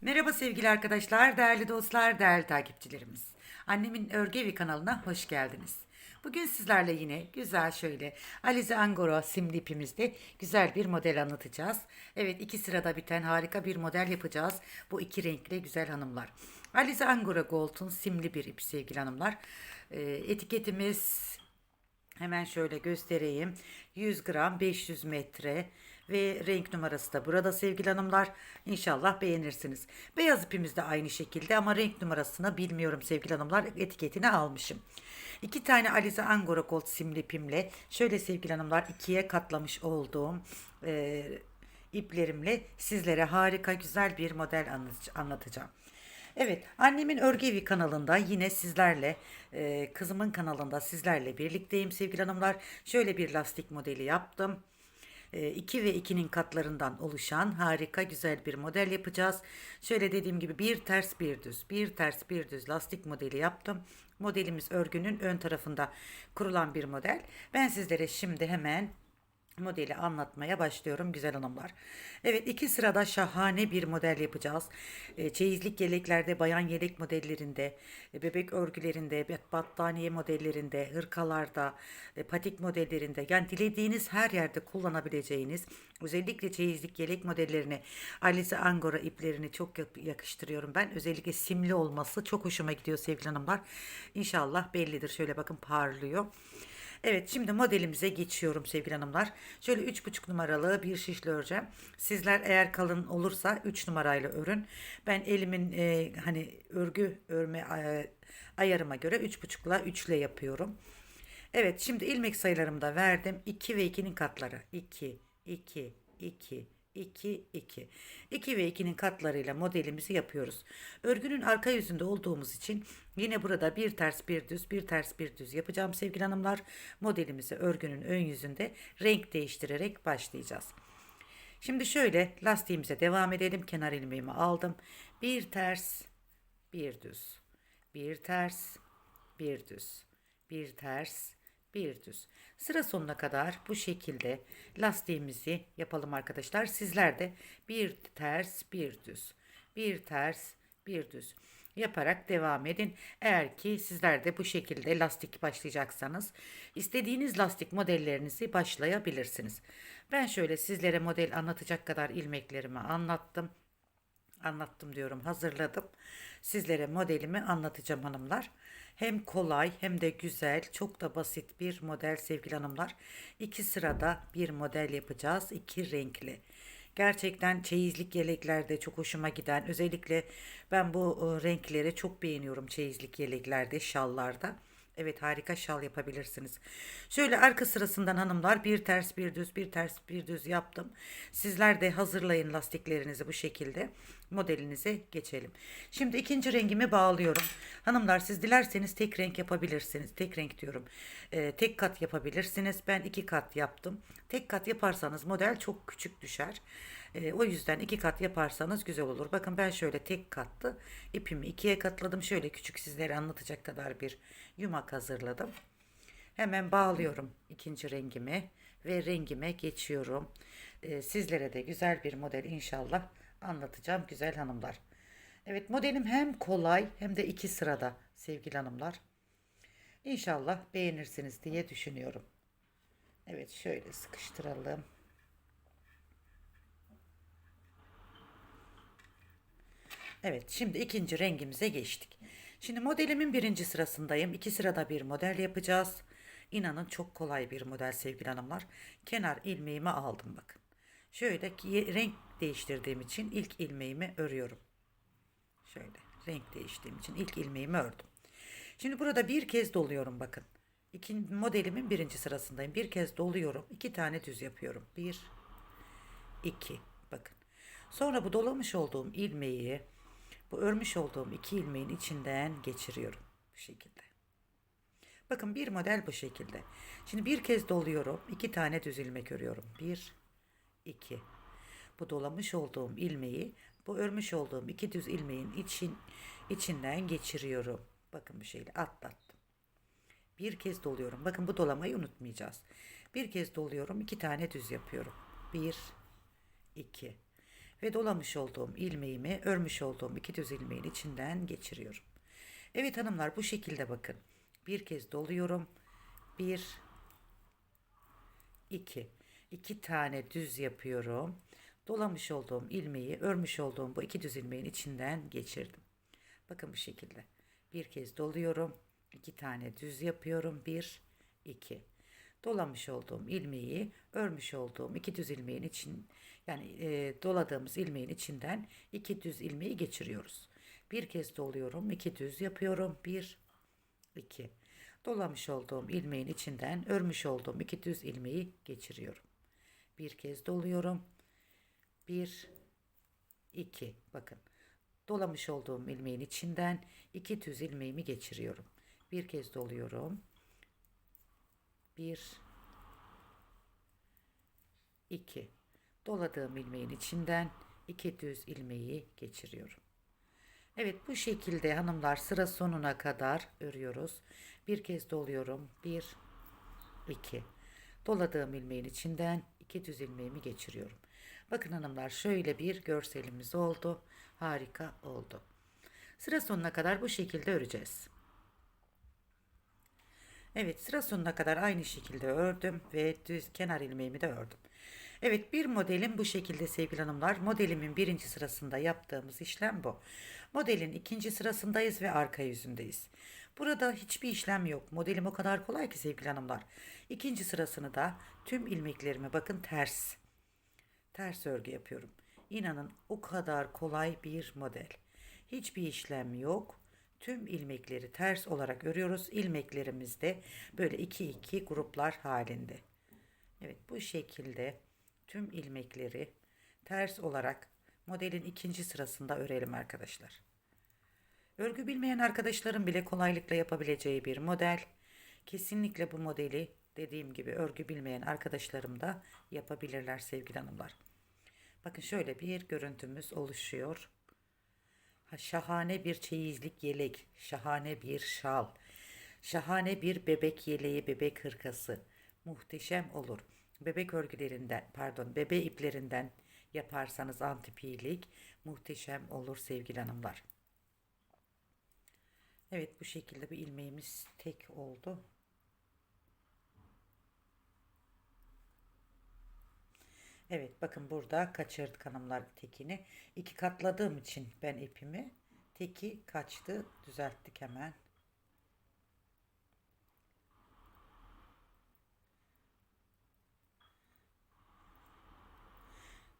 Merhaba sevgili arkadaşlar, değerli dostlar, değerli takipçilerimiz. Annemin Örgevi kanalına hoş geldiniz. Bugün sizlerle yine güzel şöyle Alize Angora simli ipimizde güzel bir model anlatacağız. Evet iki sırada biten harika bir model yapacağız. Bu iki renkli güzel hanımlar. Alize Angora Gold'un simli bir ip sevgili hanımlar. Ee, etiketimiz Hemen şöyle göstereyim. 100 gram 500 metre ve renk numarası da burada sevgili hanımlar. İnşallah beğenirsiniz. Beyaz ipimiz de aynı şekilde ama renk numarasını bilmiyorum sevgili hanımlar. Etiketini almışım. İki tane Alize Angora Gold simli ipimle şöyle sevgili hanımlar ikiye katlamış olduğum e, iplerimle sizlere harika güzel bir model anlat- anlatacağım. Evet, annemin Örgevi kanalında yine sizlerle, e, kızımın kanalında sizlerle birlikteyim sevgili hanımlar. Şöyle bir lastik modeli yaptım. 2 ve 2'nin katlarından oluşan harika güzel bir model yapacağız. Şöyle dediğim gibi bir ters bir düz, bir ters bir düz lastik modeli yaptım. Modelimiz örgünün ön tarafında kurulan bir model. Ben sizlere şimdi hemen modeli anlatmaya başlıyorum güzel hanımlar. Evet iki sırada şahane bir model yapacağız. E, çeyizlik yeleklerde, bayan yelek modellerinde, e, bebek örgülerinde, bat- battaniye modellerinde, hırkalarda, e, patik modellerinde yani dilediğiniz her yerde kullanabileceğiniz özellikle çeyizlik yelek modellerine Alize Angora iplerini çok yakıştırıyorum ben. Özellikle simli olması çok hoşuma gidiyor sevgili hanımlar. İnşallah bellidir. Şöyle bakın parlıyor. Evet şimdi modelimize geçiyorum sevgili hanımlar. Şöyle 3,5 numaralı bir şişle öreceğim. Sizler eğer kalın olursa 3 numarayla örün. Ben elimin e, hani örgü örme e, ayarıma göre 3,5 ile 3 ile yapıyorum. Evet şimdi ilmek sayılarımı da verdim. 2 ve 2'nin katları. 2, 2, 2, 2, 2. 2 ve 2'nin katlarıyla modelimizi yapıyoruz. Örgünün arka yüzünde olduğumuz için yine burada bir ters bir düz bir ters bir düz yapacağım sevgili hanımlar. Modelimizi örgünün ön yüzünde renk değiştirerek başlayacağız. Şimdi şöyle lastiğimize devam edelim. Kenar ilmeğimi aldım. Bir ters, bir düz. Bir ters, bir düz. Bir ters, bir düz. Sıra sonuna kadar bu şekilde lastiğimizi yapalım arkadaşlar. Sizler de bir ters, bir düz. Bir ters, bir düz yaparak devam edin. Eğer ki sizler de bu şekilde lastik başlayacaksanız istediğiniz lastik modellerinizi başlayabilirsiniz. Ben şöyle sizlere model anlatacak kadar ilmeklerimi anlattım. Anlattım diyorum hazırladım. Sizlere modelimi anlatacağım hanımlar. Hem kolay hem de güzel çok da basit bir model sevgili hanımlar. İki sırada bir model yapacağız. iki renkli. Gerçekten çeyizlik yeleklerde çok hoşuma giden özellikle ben bu e, renkleri çok beğeniyorum çeyizlik yeleklerde şallarda. Evet harika şal yapabilirsiniz. Şöyle arka sırasından hanımlar bir ters bir düz bir ters bir düz yaptım. Sizler de hazırlayın lastiklerinizi bu şekilde. Modelinize geçelim. Şimdi ikinci rengimi bağlıyorum. Hanımlar siz dilerseniz tek renk yapabilirsiniz. Tek renk diyorum. Ee, tek kat yapabilirsiniz. Ben iki kat yaptım. Tek kat yaparsanız model çok küçük düşer. Ee, o yüzden iki kat yaparsanız güzel olur. Bakın ben şöyle tek katlı ipimi ikiye katladım. Şöyle küçük sizlere anlatacak kadar bir yumak hazırladım. Hemen bağlıyorum ikinci rengimi ve rengime geçiyorum. Ee, sizlere de güzel bir model inşallah anlatacağım güzel hanımlar. Evet modelim hem kolay hem de iki sırada sevgili hanımlar. İnşallah beğenirsiniz diye düşünüyorum. Evet şöyle sıkıştıralım. Evet şimdi ikinci rengimize geçtik. Şimdi modelimin birinci sırasındayım. İki sırada bir model yapacağız. İnanın çok kolay bir model sevgili hanımlar. Kenar ilmeğimi aldım bakın. Şöyle ki renk değiştirdiğim için ilk ilmeğimi örüyorum. Şöyle renk değiştiğim için ilk ilmeğimi ördüm. Şimdi burada bir kez doluyorum bakın. İkinci modelimin birinci sırasındayım. Bir kez doluyorum. iki tane düz yapıyorum. Bir, iki. Bakın. Sonra bu dolamış olduğum ilmeği bu örmüş olduğum iki ilmeğin içinden geçiriyorum. Bu şekilde. Bakın bir model bu şekilde. Şimdi bir kez doluyorum. iki tane düz ilmek örüyorum. Bir, iki. Bu dolamış olduğum ilmeği bu örmüş olduğum iki düz ilmeğin için içinden geçiriyorum. Bakın bu şekilde atlattım. Bir kez doluyorum. Bakın bu dolamayı unutmayacağız. Bir kez doluyorum. iki tane düz yapıyorum. Bir, iki. Ve dolamış olduğum ilmeğimi örmüş olduğum iki düz ilmeğin içinden geçiriyorum. Evet hanımlar bu şekilde bakın. Bir kez doluyorum. Bir, iki. iki tane düz yapıyorum. Dolamış olduğum ilmeği örmüş olduğum bu iki düz ilmeğin içinden geçirdim. Bakın bu şekilde. Bir kez doluyorum. iki tane düz yapıyorum. Bir, iki. Dolamış olduğum ilmeği örmüş olduğum iki düz ilmeğin için yani e, doladığımız ilmeğin içinden iki düz ilmeği geçiriyoruz. Bir kez doluyorum. iki düz yapıyorum. Bir, iki. Dolamış olduğum ilmeğin içinden örmüş olduğum iki düz ilmeği geçiriyorum. Bir kez doluyorum. Bir, iki. Bakın. Dolamış olduğum ilmeğin içinden iki düz ilmeğimi geçiriyorum. Bir kez doluyorum. Bir, iki. Doladığım ilmeğin içinden iki düz ilmeği geçiriyorum. Evet bu şekilde hanımlar sıra sonuna kadar örüyoruz. Bir kez doluyorum. Bir, iki. Doladığım ilmeğin içinden iki düz ilmeğimi geçiriyorum. Bakın hanımlar şöyle bir görselimiz oldu. Harika oldu. Sıra sonuna kadar bu şekilde öreceğiz. Evet sıra sonuna kadar aynı şekilde ördüm ve düz kenar ilmeğimi de ördüm. Evet bir modelim bu şekilde sevgili hanımlar. Modelimin birinci sırasında yaptığımız işlem bu. Modelin ikinci sırasındayız ve arka yüzündeyiz. Burada hiçbir işlem yok. Modelim o kadar kolay ki sevgili hanımlar. İkinci sırasını da tüm ilmeklerimi bakın ters. Ters örgü yapıyorum. İnanın o kadar kolay bir model. Hiçbir işlem yok. Tüm ilmekleri ters olarak örüyoruz. İlmeklerimiz de böyle iki iki gruplar halinde. Evet bu şekilde tüm ilmekleri ters olarak modelin ikinci sırasında örelim arkadaşlar. Örgü bilmeyen arkadaşların bile kolaylıkla yapabileceği bir model. Kesinlikle bu modeli dediğim gibi örgü bilmeyen arkadaşlarım da yapabilirler sevgili hanımlar. Bakın şöyle bir görüntümüz oluşuyor. Ha, şahane bir çeyizlik yelek, şahane bir şal, şahane bir bebek yeleği, bebek hırkası. Muhteşem olur. Bebek örgülerinden, pardon, bebe iplerinden yaparsanız antipilik muhteşem olur sevgili hanımlar. Evet bu şekilde bir ilmeğimiz tek oldu. Evet bakın burada kaçırdık hanımlar tekini. İki katladığım için ben ipimi teki kaçtı düzelttik hemen.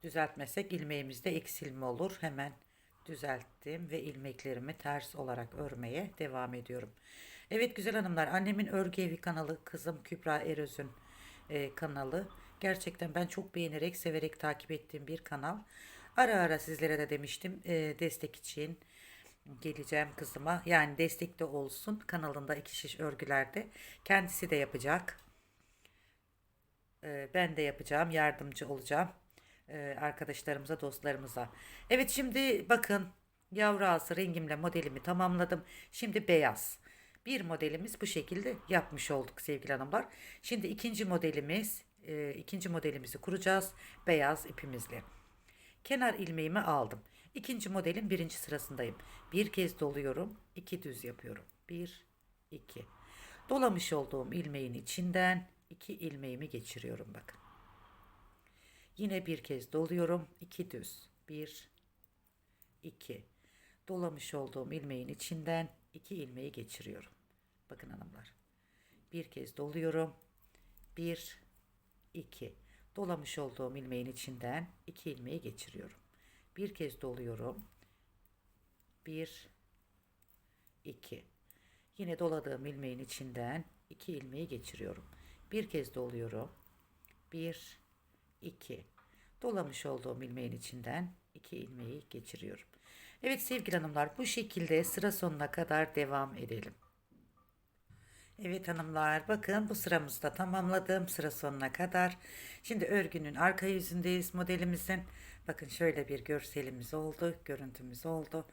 Düzeltmesek ilmeğimizde eksilme olur. Hemen düzelttim ve ilmeklerimi ters olarak örmeye devam ediyorum. Evet güzel hanımlar annemin örgü evi kanalı kızım Kübra Eröz'ün e, kanalı. Gerçekten ben çok beğenerek severek takip ettiğim bir kanal. Ara ara sizlere de demiştim e, destek için geleceğim kızıma. Yani destek de olsun kanalında iki şiş örgülerde. Kendisi de yapacak. E, ben de yapacağım yardımcı olacağım e, arkadaşlarımıza, dostlarımıza. Evet şimdi bakın yavru ağası rengimle modelimi tamamladım. Şimdi beyaz. Bir modelimiz bu şekilde yapmış olduk sevgili hanımlar. Şimdi ikinci modelimiz, e, ikinci modelimizi kuracağız beyaz ipimizle. Kenar ilmeğimi aldım. İkinci modelin birinci sırasındayım. Bir kez doluyorum, iki düz yapıyorum. Bir, iki. Dolamış olduğum ilmeğin içinden iki ilmeğimi geçiriyorum bakın. Yine bir kez doluyorum. 2 düz. 1 2 Dolamış olduğum ilmeğin içinden 2 ilmeği geçiriyorum. Bakın hanımlar. Bir kez doluyorum. 1 2 Dolamış olduğum ilmeğin içinden 2 ilmeği geçiriyorum. Bir kez doluyorum. 1 2 Yine doladığım ilmeğin içinden 2 ilmeği geçiriyorum. Bir kez doluyorum. 1 2 dolamış olduğum ilmeğin içinden 2 ilmeği geçiriyorum. Evet sevgili hanımlar bu şekilde sıra sonuna kadar devam edelim. Evet hanımlar bakın bu sıramızda tamamladım sıra sonuna kadar. Şimdi örgünün arka yüzündeyiz modelimizin. Bakın şöyle bir görselimiz oldu, görüntümüz oldu.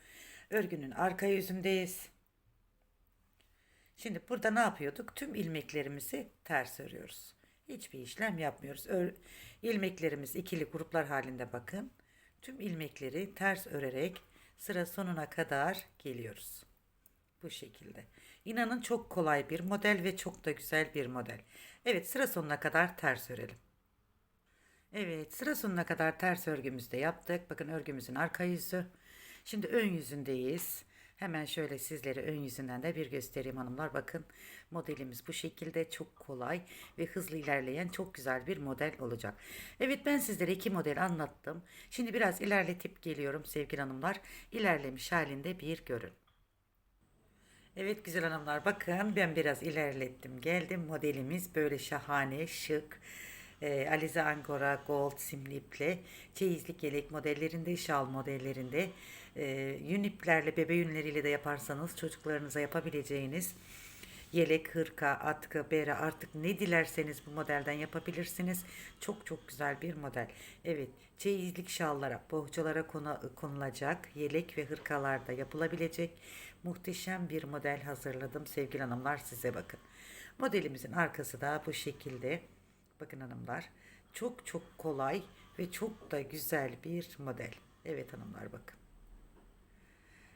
Örgünün arka yüzündeyiz. Şimdi burada ne yapıyorduk? Tüm ilmeklerimizi ters örüyoruz. Hiçbir işlem yapmıyoruz. Ör, ilmeklerimiz ikili gruplar halinde bakın. Tüm ilmekleri ters örerek sıra sonuna kadar geliyoruz. Bu şekilde. İnanın çok kolay bir model ve çok da güzel bir model. Evet sıra sonuna kadar ters örelim. Evet sıra sonuna kadar ters örgümüzü de yaptık. Bakın örgümüzün arka yüzü. Şimdi ön yüzündeyiz. Hemen şöyle sizlere ön yüzünden de bir göstereyim hanımlar. Bakın modelimiz bu şekilde çok kolay ve hızlı ilerleyen çok güzel bir model olacak. Evet ben sizlere iki model anlattım. Şimdi biraz ilerletip geliyorum sevgili hanımlar. İlerlemiş halinde bir görün. Evet güzel hanımlar bakın ben biraz ilerlettim geldim modelimiz böyle şahane şık e, Alize Angora Gold simli iple çeyizlik yelek modellerinde şal modellerinde e, yün iplerle bebe yünleriyle de yaparsanız çocuklarınıza yapabileceğiniz yelek, hırka, atkı, bere artık ne dilerseniz bu modelden yapabilirsiniz. Çok çok güzel bir model. Evet, çeyizlik şallara, bohçalara konu, konulacak yelek ve hırkalarda yapılabilecek muhteşem bir model hazırladım sevgili hanımlar size bakın. Modelimizin arkası da bu şekilde. Bakın hanımlar, çok çok kolay ve çok da güzel bir model. Evet hanımlar bakın.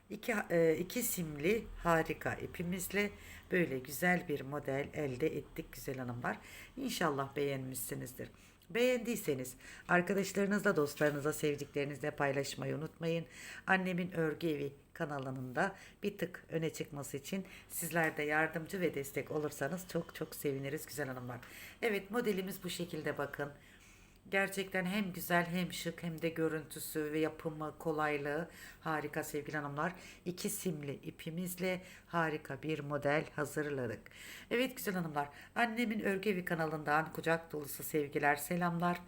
İki, e, iki simli harika ipimizle böyle güzel bir model elde ettik güzel hanımlar. İnşallah beğenmişsinizdir. Beğendiyseniz arkadaşlarınızla, dostlarınızla, sevdiklerinizle paylaşmayı unutmayın. Annemin Örgü Evi kanalında bir tık öne çıkması için sizler de yardımcı ve destek olursanız çok çok seviniriz güzel hanımlar. Evet modelimiz bu şekilde bakın. Gerçekten hem güzel hem şık hem de görüntüsü ve yapımı kolaylığı harika sevgili hanımlar. İki simli ipimizle harika bir model hazırladık. Evet güzel hanımlar annemin örgü evi kanalından kucak dolusu sevgiler selamlar.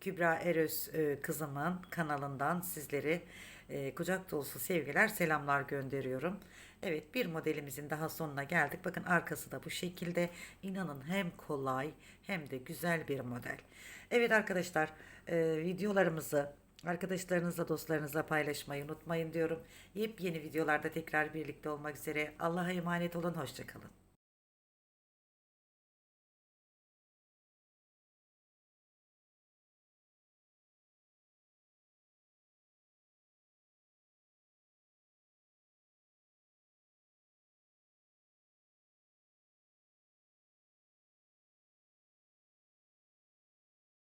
Kübra Eröz e, kızımın kanalından sizlere e, kucak dolusu sevgiler, selamlar gönderiyorum. Evet bir modelimizin daha sonuna geldik. Bakın arkası da bu şekilde. İnanın hem kolay hem de güzel bir model. Evet arkadaşlar e, videolarımızı arkadaşlarınızla dostlarınızla paylaşmayı unutmayın diyorum. Yepyeni videolarda tekrar birlikte olmak üzere. Allah'a emanet olun. Hoşçakalın.